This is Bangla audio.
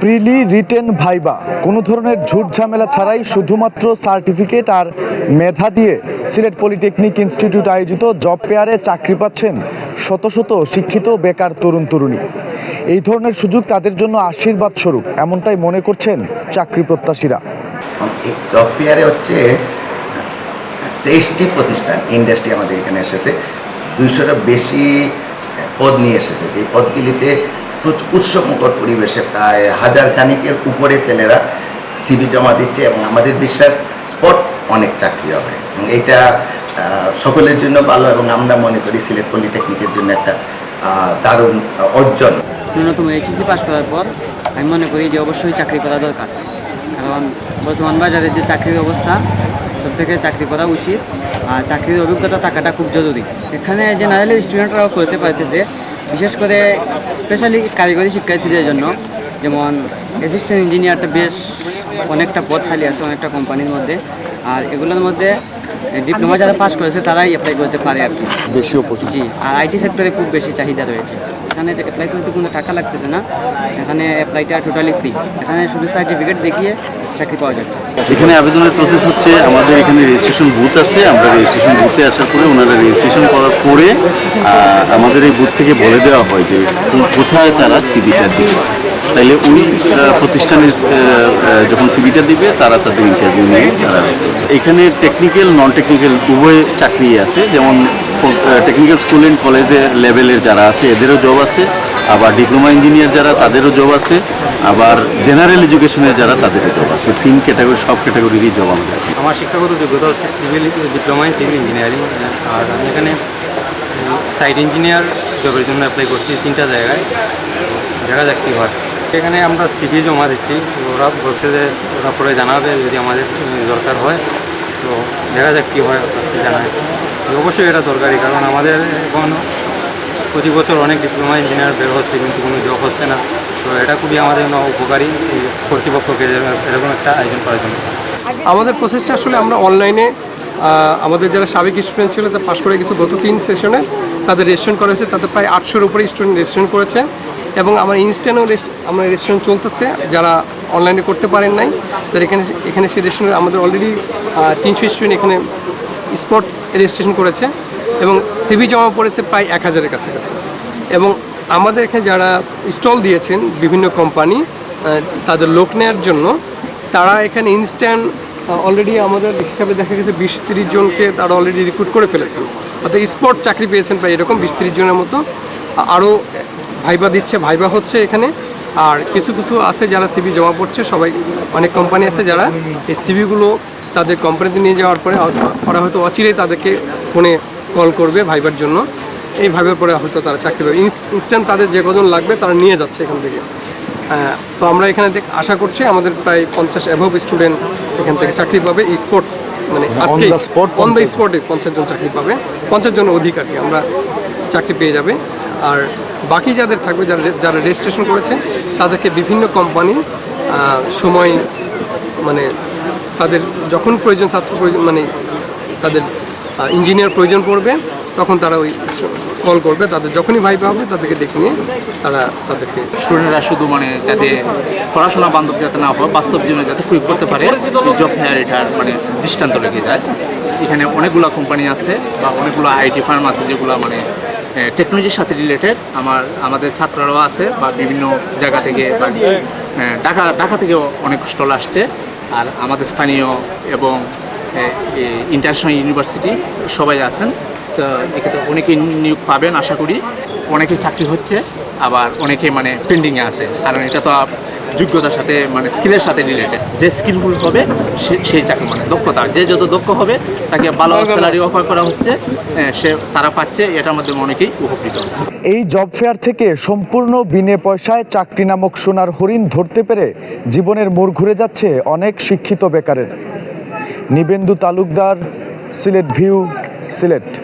প্রিলি রিটেন ভাইবা। কোনো ধরনের ঝুট ঝামেলা ছাড়াই শুধুমাত্র সার্টিফিকেট আর মেধা দিয়ে সিলেট পলিটেকনিক ইনস্টিটিউট আয়োজিত জব পেয়ারে চাকরি পাচ্ছেন শত শত শিক্ষিত বেকার তরুণ তরুণী। এই ধরনের সুযোগ তাদের জন্য আশীর্বাদ স্বরূপ, এমনটাই মনে করছেন চাকরি প্রত্যাশীরা। জব ফেয়ারে হচ্ছে তেইশটি প্রতিষ্ঠান ইন্ডাস্ট্রি আমাদের এখানে এসেছে। দুইশোটা বেশি পদ নিয়ে এসেছে। যে পদগুলিতে উৎসবমুখর পরিবেশে প্রায় হাজার খানিকের উপরে ছেলেরা সিবি জমা দিচ্ছে এবং আমাদের বিশ্বাস, স্পট অনেক চাকরি হবে। এইটা সকলের জন্য ভালো এবং আমরা মনে করি সিলেট পলিটেকনিকের জন্য একটা দারুণ অর্জন। ন্যূনতম এইচএসসি পাশ করার পর আমি মনে করি যে অবশ্যই চাকরি করা দরকার। কারণ বর্তমান বাজারে যে চাকরির অবস্থা, সব থেকে চাকরি করা উচিত। আর চাকরির অভিজ্ঞতা থাকাটা খুব জরুরি। এখানে জেনারেলি স্টুডেন্টরাও করতে পারতেছে। বিশেষ করে স্পেশালি কারিগরি শিক্ষার্থীদের জন্য, যেমন অ্যাসিস্ট্যান্ট ইঞ্জিনিয়ারটা বেশ অনেকটা পথ খালি আছে, অনেকটা কোম্পানির মধ্যে। আর এগুলোর মধ্যে ডিপ্লোমা যারা পাস করেছে তারাই অ্যাপ্লাই করতে পারে আর কি। বেশি জি আর আইটি সেক্টরে খুব বেশি চাহিদা রয়েছে। এখানে অ্যাপ্লাই করতে কোনো টাকা লাগতেছে না। এখানে অ্যাপ্লাইটা টোটালি ফ্রি এখানে শুধু সার্টিফিকেট দেখিয়ে চাকরি পাওয়া যাচ্ছে। এখানে আবেদনের প্রসেস হচ্ছে আমাদের এখানে রেজিস্ট্রেশন বুথ আছে। আমরা রেজিস্ট্রেশন বুথে আসার পরে ওনারা রেজিস্ট্রেশন করার পরে আমাদের এই বুথ থেকে বলে দেওয়া হয় যে কোথায় তারা সিবিটা দিবে। তাইলে ওই প্রতিষ্ঠানের যখন সিবিটা দিবে, তারা তাদের ইন্টারভিউ নিয়ে তারা এখানে টেকনিক্যাল নন টেকনিক্যাল উভয় চাকরি আছে। যেমন টেকনিক্যাল স্কুল অ্যান্ড কলেজের লেভেলের যারা আছে, এদেরও জব আছে। আবার ডিপ্লোমা ইঞ্জিনিয়ার যারা, তাদেরও জব আছে। আবার জেনারেল এডুকেশনের যারা, তাদেরও জব আছে। তিন ক্যাটাগরি সব ক্যাটাগরিরই জব আমাদের। আমার শিক্ষাগত যোগ্যতা হচ্ছে civil diploma in civil engineering আর আমি এখানে সাইট ইঞ্জিনিয়ার জবের জন্য অ্যাপ্লাই করছি তিনটা জায়গায়। দেখা যাক কী হয়। এখানে আমরা সিভি জমা দিচ্ছি। ওরা বলছে যে ওরা পরে জানাবে যদি আমাদের দরকার হয়। তো দেখা যাক কী হয় জানায়। অবশ্যই এটা দরকারি, কারণ আমাদের এখন প্রতি বছর অনেক ডিপ্লোমা ইঞ্জিনিয়ার বের হচ্ছে, কিন্তু কোনো জব হচ্ছে না। তো এটা খুবই আমাদের জন্য উপকারী কর্তৃপক্ষকে এরকম একটা আয়োজন করার জন্য। আমাদের প্রসেসটা আসলে আমরা অনলাইনে আমাদের যারা সাবেক স্টুডেন্ট ছিল তা পাশ করে গেছে গত তিন সেশনে তাদের রেজিস্ট্রেশন করা হয়েছে তাদের প্রায় আটশোর উপরে স্টুডেন্ট রেজিস্ট্রেশন করেছে। এবং আমার ইনস্ট্যান্টও আমার রেস্টুরেন্ট চলতেছে। যারা অনলাইনে করতে পারেন নাই তাদের এখানে এখানে সে রেস্টুরেন্ট আমাদের অলরেডি তিনশো স্টুডেন্ট এখানে স্পট রেজিস্ট্রেশন করেছে এবং সিভি জমা পড়েছে প্রায় এক হাজারের কাছাকাছি। এবং আমাদের এখানে যারা স্টল দিয়েছেন বিভিন্ন কোম্পানি তাদের লোক নেওয়ার জন্য, তারা এখানে ইনস্ট্যান্ট অলরেডি আমাদের হিসাবে দেখা গেছে বিশ তিরিশ জনকে তারা অলরেডি রিক্রুট করে ফেলেছেন। অর্থাৎ স্পট চাকরি পেয়েছেন প্রায় এরকম বিশ তিরিশ জনের মতো। আরও ভাইবা দিচ্ছে ভাইবা হচ্ছে এখানে। আর কিছু কিছু আছে যারা সিভি জমা পড়ছে সবাই অনেক কোম্পানি আছে যারা এই সিভিগুলো তাদের কোম্পানিতে নিয়ে যাওয়ার পরে হয়তো- ওরা হয়তো অচিরেই তাদেরকে ফোনে কল করবে ভাইবার জন্য। এই ভাইবার পরে হয়তো তারা চাকরি পাবে। ইনস্ট্যান্ট তাদের যে কজন লাগবে তারা নিয়ে যাচ্ছে এখান থেকে। আহ, তো আমরা এখানে দেখ- আশা করছি আমাদের প্রায় পঞ্চাশ অ্যাভব স্টুডেন্ট এখান থেকে চাকরি পাবে। স্পোর্ট মানে আজকে অন দ্য স্পটে পঞ্চাশ জন। চাকরি পাবে। পঞ্চাশ জন অধিক আর কি আমরা চাকরি পেয়ে যাবে। আর বাকি যাদের থাকবে, যারা যারা রেজিস্ট্রেশন করেছে, তাদেরকে বিভিন্ন কোম্পানি সময় মানে তাদের যখন প্রয়োজন ছাত্র প্রয়োজন মানে তাদের ইঞ্জিনিয়ার প্রয়োজন পড়বে, তখন তারা ওই কল করবে। তাদের যখনই ভাইবা হবে, তাদেরকে দেখে নিয়ে তারা তাদেরকে স্টুডেন্টরা শুধু মানে যাতে পড়াশোনা বান্ধব যাতে না হয়, বাস্তব জীবনে যাতে প্রয়োগ করতে পারে জব ফেয়ার এটার মানে দৃষ্টান্ত রেখে যায়। এখানে অনেকগুলো কোম্পানি আছে বা অনেকগুলো আইটি ফার্ম আছে যেগুলো মানে টেকনোলজির সাথে রিলেটেড আমার, আমাদের ছাত্ররাও আছে বা বিভিন্ন জায়গা থেকে বা ঢাকা ঢাকা থেকেও অনেক স্টল আসছে। আর আমাদের স্থানীয় এবং ইন্টারন্যাশনাল ইউনিভার্সিটি সবাই আছেন। তো এক্ষেত্রে অনেকেই নিয়োগ পাবেন আশা করি। অনেকেই চাকরি হচ্ছে, আবার অনেকে মানে পেন্ডিংয়ে আছে। কারণ এটা তো যোগ্যতার সাথে মানে স্কিলের সাথে রিলেটেড যে স্কিলফুল হবে সে- সেই চাকরি মানে দক্ষতা যে যত দক্ষ হবে তাকে ভালো স্যালারি অফার করা হচ্ছে সে তারা পাচ্ছে এটার মধ্যে অনেকেই উপকৃত হচ্ছে। এই জব ফেয়ার থেকে সম্পূর্ণ বিনে পয়সায় চাকরি নামক সোনার হরিণ ধরতে পেরে জীবনের মোড় ঘুরে যাচ্ছে অনেক শিক্ষিত বেকারের। নিবেন্দু তালুকদার সিলেট ভিউ সিলেট।